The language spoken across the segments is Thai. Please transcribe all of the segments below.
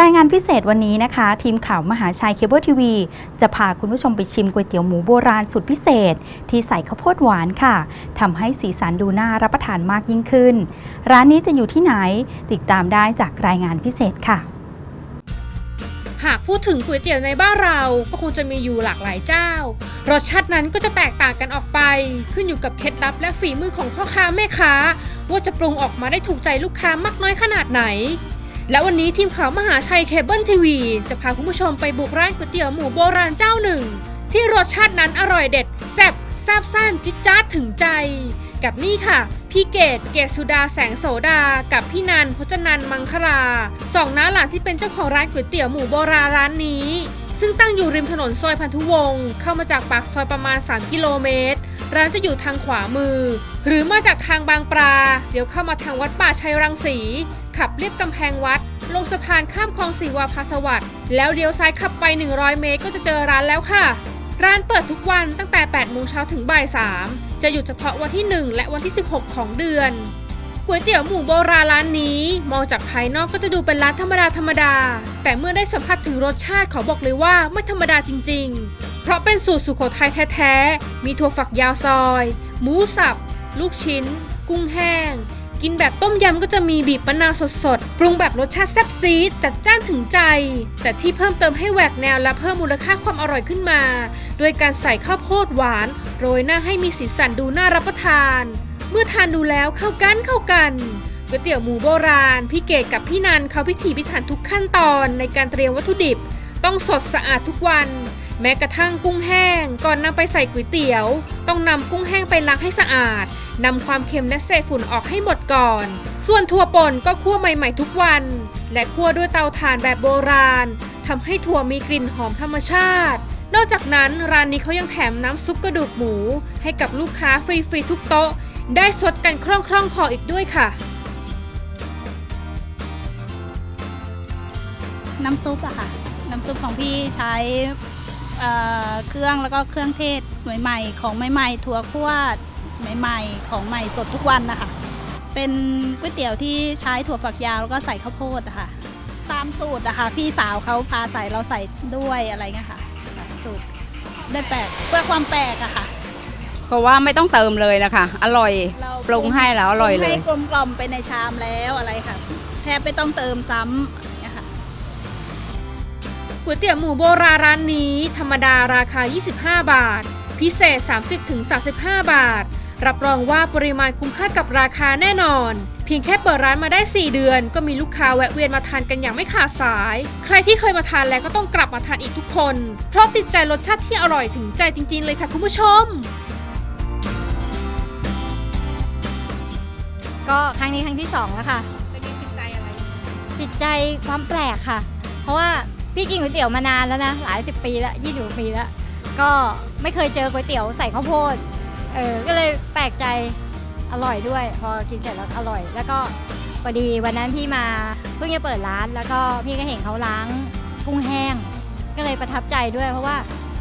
รายงานพิเศษวันนี้นะคะ ทีมข่าวมหาชัยเคเบิลทีวี จะพาคุณผู้ชมไปชิมก๋วยเตี๋ยวหมูโบราณสุดพิเศษ ที่ใส่ข้าวโพดหวานค่ะทำให้สีสันดูน่ารับประทานมากยิ่งขึ้น ร้านนี้จะอยู่ที่ไหน ติดตามได้จากรายงานพิเศษค่ะ หากพูดถึงก๋วยเตี๋ยวในบ้านเราก็คงจะมีอยู่หลากหลายเจ้ารสชาตินั้นก็จะแตกต่างกันออกไป ขึ้นอยู่กับเคล็ดลับและฝีมือของพ่อค้าแม่ค้า ว่าจะปรุงออกมาได้ถูกใจลูกค้ามากน้อยขนาดไหน และวันนี้ทีมข่าวมหาชัยเคเบิลทีวี จะพาคุณผู้ชมไปบุกร้านก๋วยเตี๋ยวหมูโบราณเจ้าหนึ่ง ที่รสชาตินั้นอร่อยเด็ดแซ่บซาบซ่านจิดจ้าดถึงใจ กับนี่ค่ะ พี่เกดเกดสุดาแสงโสดา กับพี่นันพจนันมังคลาสองน้าหลานที่เป็นเจ้าของร้านก๋วยเตี๋ยวหมูโบราณร้านนี้ ซึ่งตั้งอยู่ริมถนนซอยพันธุวงศ์เข้ามาจากปากซอยประมาณ 3 กิโลเมตรร้านจะอยู่ทางขวามือ หรือมาจากทางบางปลาเดี๋ยวเข้ามาทางวัดป่าชัยรังสี ขับเลียบกำแพงวัด ลงสะพานข้ามคลองสีวาพาสวัสดิ์แล้วเลี้ยวซ้ายขับไป 100 เมตรก็จะเจอร้านแล้วค่ะ ร้านเปิดทุกวันตั้งแต่ 8 โมงเช้าถึงบ่าย 3 จะหยุดเฉพาะวันที่ 1 และวันที่ 16 ของเดือนก๋วยเตี๋ยวหมูโบราณร้านนี้ มองจากภายนอกก็จะดูเป็นร้านธรรมดาธรรมดา แต่เมื่อได้สัมผัสถึงรสชาติขอบอกเลยว่าไม่ธรรมดาจริง ๆ เพราะเป็นสูตรสุโขทัยแท้ๆ มีถั่วฝักยาวซอย หมูสับ ลูกชิ้น กุ้งแห้ง กินแบบต้มยำก็จะมีบีบมะนาวสดๆ ปรุงแบบรสชาติแซ่บซีดจัดจ้านถึงใจ แต่ที่เพิ่มเติมให้แหวกแนวและเพิ่มมูลค่าความอร่อยขึ้นมา โดยการใส่ข้าวโพดหวาน โรยหน้าให้มีสีสันดูน่ารับประทาน เมื่อทานดูแล้วเข้ากันเข้ากันก๋วยเตี๋ยวหมูโบราณ พี่เกดกับพี่นันเขาพิถีพิถันทุกขั้นตอนในการเตรียมวัตถุดิบ ต้องสดสะอาดทุกวัน แม้กระทั่งกุ้งแห้ง ก่อนนำไปใส่ก๋วยเตี๋ยว ต้องนำกุ้งแห้งไปล้างให้สะอาดนำความเค็มและเศษฝุ่นออกให้หมดก่อน ส่วนถั่วป่นก็คั่วใหม่ๆทุกวัน และคั่วด้วยเตาถ่านแบบโบราณทำให้ถั่วมีกลิ่นหอมธรรมชาติ นอกจากนั้นร้านนี้เขายังแถมน้ำซุปกระดูกหมู ให้กับลูกค้าฟรีๆทุกโต๊ะ ได้สดกันคล่องคล่องๆคออีกด้วยค่ะ น้ำซุปอะค่ะ น้ำซุปของพี่ใช้เอ่อเครื่องแล้วก็เครื่องเทศใหม่ๆ ของใหม่ๆถั่วคั่วใหม่ๆ ของใหม่สดทุกวันนะคะ เป็นก๋วยเตี๋ยวที่ใช้ถั่วฝักยาวแล้วก็ใส่ข้าวโพดอะค่ะตามสูตรอะค่ะพี่สาวเขาพาใส่เราใส่ด้วยอะไรเงี้ยค่ะ สูตรได้แปลกเพื่อความแปลกอะค่ะเพราะว่าไม่ต้องเติมเลยนะคะ อร่อยเราปรุงให้แล้วอร่อยเลปงยให้กลมกล่อมไปในชามแล้วอะไรค่ะ แทบไม่ต้องเติมซ้ำ ก๋วยเตี๋ยวหมูโบราณร้านนี้ ธรรมดาราคา 25 บาท พิเศษ 30-35 บาท รับรองว่าปริมาณคุ้มค่ากับราคาแน่นอน เพียงแค่เปิดร้านมาได้ 4 เดือน ก็มีลูกค้าแวะเวียนมาทานกันอย่างไม่ขาดสาย ใครที่เคยมาทานแล้วก็ต้องกลับมาทานอีกทุกคน เพราะติดใจรสชาติที่อร่อยถึงใจจริง ๆ เลยค่ะคุณผู้ชมก็ครั้งนี้ครั้งที่สองแล้วค่ะ เป็นยังติดใจอะไร ติดใจความแปลกค่ะ เพราะว่า พี่กินก๋วยเตี๋ยวมานานแล้วนะหลายสิบปีแล้วยี่สิบปีแล้ว ก็ไม่เคยเจอก๋วยเตี๋ยวใส่ข้าวโพดเออก็เลยแปลกใจอร่อยด้วย พอกินเสร็จแล้วอร่อย แล้วก็พอดีวันนั้นพี่มาเพิ่งจะเปิดร้าน แล้วก็พี่ก็เห็นเขาล้างกุ้งแห้ง ก็เลยประทับใจด้วย เพราะว่า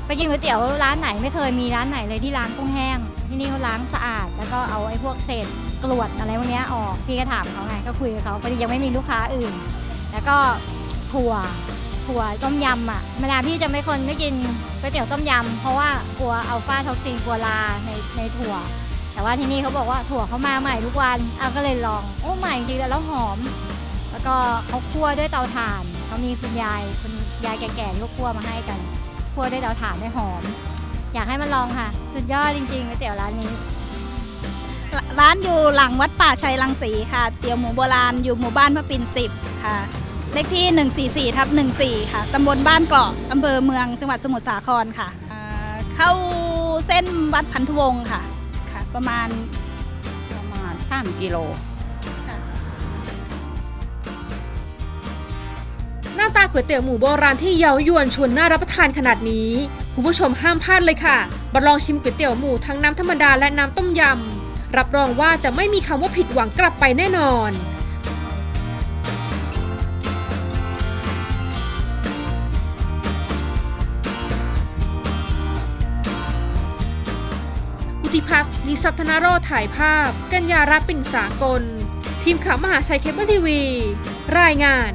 ไปกินก๋วยเตี๋ยวร้านไหนไม่เคยมีร้านไหนเลยที่ล้างกุ้งแห้ง ที่นี่เขาล้างสะอาด แล้วก็เอาไอ้พวกเศษกรวดอะไรพวกนี้ออกพี่ก็ถามเขาไงก็คุยกับเขาพอดียังไม่มีลูกค้าอื่น แล้วก็ถั่ว ถั่วต้มยำอะธรรมดาพี่จะไม่คนไม่กินก๋วยเตี๋ยวต้มยำเพราะว่ากลัวอัลฟาท็อกซินกลัวลาในในถั่ว แต่ว่าที่นี่เขาบอกว่าถั่วเขามาใหม่ทุกวันอาก็เลยลองโอ้ใหม่จริงแล้วหอม แล้วก็เขาคั่วด้วยเตาถ่านเขามีคุณยายคุณยายแก่ๆที่เขาคั่วมาให้กันคั่วด้วยเตาถ่านได้หอม อยากให้มาลองค่ะ สุดยอดจริงๆก๋วยเตี๋ยวร้านนี้ร้านอยู่หลังวัดป่าชัยรังสีค่ะ เตี๋ยวหมูโบราณอยู่หมู่บ้านพระปิ่นสิบค่ะ เลขที่ 144ทับ14 ค่ะ ตำบลบ้านเกาะอำเภอเมืองจังหวัดสมุทรสาครค่ะอ่าเข้าเส้นวัดพันธุวงศ์ค่ะค่ะ ประมาณประมาณ 3 กิโลหน้าตาก๋วยเตี๋ยวหมูโบราณที่เย้ายวนชวนน่ารับประทานขนาดนี้ คุณผู้ชมห้ามพลาดเลยค่ะมาลองชิมก๋วยเตี๋ยวหมูทั้งน้ำธรรมดาและน้ำต้มยำ รับรองว่าจะไม่มีคำว่าผิดหวังกลับไปแน่นอน สิพักษ์นิสัพธนาโรถ่ายภาพ กัญญารัตน์ปิ่นสากล ทีมข่าวมหาชัยเคเบิลทีวี รายงาน